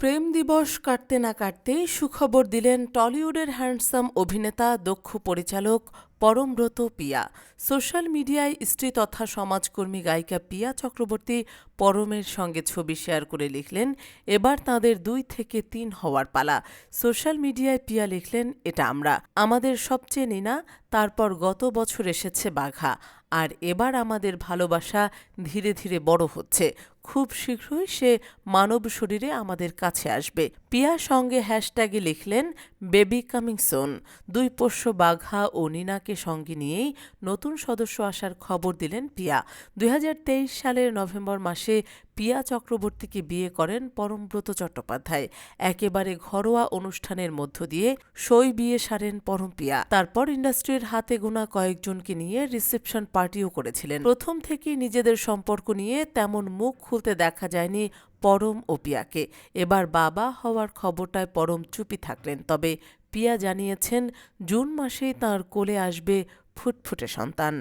প্রেম দিবস কাটতে না কাটতেই সুখবর দিলেন টলিউডের হ্যান্ডসাম অভিনেতা দক্ষ পরিচালক পরমব্রত পিয়া। সোশ্যাল মিডিয়ায় স্ত্রী তথা সমাজকর্মী গায়িকা পিয়া চক্রবর্তী পরমের সঙ্গে ছবি শেয়ার করে লিখলেন, এবার তাঁদের দুই থেকে তিন হওয়ার পালা। সোশ্যাল মিডিয়ায় পিয়া লিখলেন, এটা আমরা। আমাদের সবচেয়ে নিনা, তারপর গত বছর এসেছে বাঘা। আর এবার আমাদের ভালোবাসা ধীরে ধীরে বড় হচ্ছে। খুব শীঘ্রই সে মানব শরীরে আমাদের কাছে আসবে। পিয়া সঙ্গে হ্যাশট্যাগে লিখলেন, বেবি কামিং সোন। দুই পোষ্য বাঘা ও নিনাকে সঙ্গে নিয়েই নতুন সদস্য আসার খবর দিলেন পিয়া। দুই হাজার তেইশ সালের নভেম্বর মাসে পিয়া চক্রবর্তীকে বিয়ে করেন পরমব্রত চট্টোপাধ্যায়। একেবারে ঘরোয়া অনুষ্ঠানের মধ্য দিয়ে সই বিয়ে সারেন পরম পিয়া। তারপর ইন্ডাস্ট্রির হাতে গোনা কয়েকজনকে নিয়ে রিসেপশন পার্টিও করেছিলেন। প্রথম থেকেই নিজেদের সম্পর্ক নিয়ে তেমন মুখ খুলতে দেখা যায়নি পরম ও পিয়াকে। এবার বাবা হওয়ার খবরটায় পরম চুপি থাকলেন। তবে পিয়া জানিয়েছেন, জুন মাসেই তার কোলে আসবে ফুটফুটে সন্তান।